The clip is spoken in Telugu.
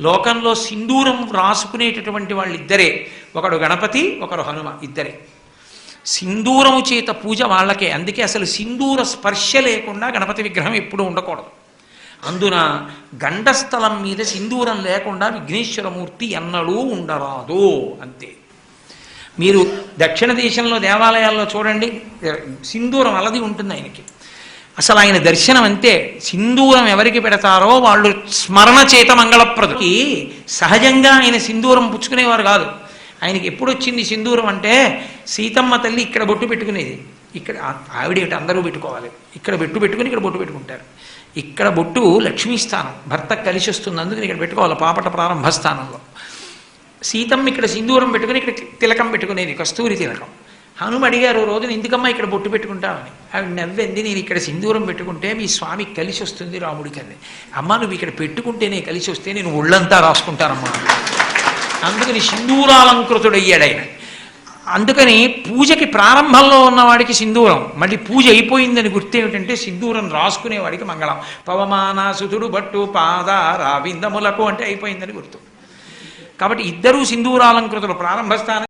లోకంలో సింధూరం రాసుకునేటటువంటి వాళ్ళిద్దరే. ఒకడు గణపతి ఒకడు హనుమ ఇద్దరే. సింధూరము చేత పూజ వాళ్ళకే. అందుకే అసలు సింధూర స్పర్శ లేకుండా గణపతి విగ్రహం ఎప్పుడూ ఉండకూడదు. అందున గండస్థలం మీద సింధూరం లేకుండా విఘ్నేశ్వరమూర్తి ఎన్నడూ ఉండరాదు. అంతే. మీరు దక్షిణ దేశంలో దేవాలయాల్లో చూడండి సింధూరం అలది ఉంటుంది ఆయనకి. అసలు ఆయన దర్శనం అంతే. సింధూరం ఎవరికి పెడతారో వాళ్ళు స్మరణ చేత మంగళప్రదకి సహజంగా ఆయన సింధూరం పుచ్చుకునేవారు కాదు. ఆయనకి ఎప్పుడు వచ్చింది సింధూరం అంటే సీతమ్మ తల్లి ఇక్కడ బొట్టు పెట్టుకునేది. ఇక్కడ ఆ- ఆవిడ అందరూ పెట్టుకోవాలి. ఇక్కడ బొట్టు పెట్టుకుని ఇక్కడ బొట్టు పెట్టుకుంటారు. ఇక్కడ బొట్టు లక్ష్మీస్థానం భర్త కలిసి వస్తుంది అందుకని ఇక్కడ పెట్టుకోవాలి. పాపట ప్రారంభ స్థానంలో సీతమ్మ ఇక్కడ సింధూరం పెట్టుకుని ఇక్కడ తిలకం పెట్టుకునేది. కస్తూరి తిలకం. హనుమ అడిగారు "ఓ రోజున ఎందుకమ్మా ఇక్కడ బొట్టు పెట్టుకుంటామని ఆవిడ నవ్వెంది నేను ఇక్కడ సింధూరం పెట్టుకుంటే మీ స్వామి కలిసి వస్తుంది రాముడికి అంది. అమ్మ నువ్వు ఇక్కడ పెట్టుకుంటేనే కలిసి వస్తే నేను ఒళ్ళంతా రాసుకుంటానమ్మా. అందుకని సింధూరాలంకృతుడయ్యాడు ఆయన. అందుకని పూజకి ప్రారంభంలో ఉన్నవాడికి సింధూరం మళ్ళీ పూజ అయిపోయిందని గుర్తు ఏమిటంటే సింధూరం రాసుకునేవాడికి మంగళం. పవమానాసుతుడు బట్టు పాద రావిందములకు అంటే అయిపోయిందని గుర్తు. కాబట్టి ఇద్దరూ సింధూరాలంకృతులు ప్రారంభ స్థానం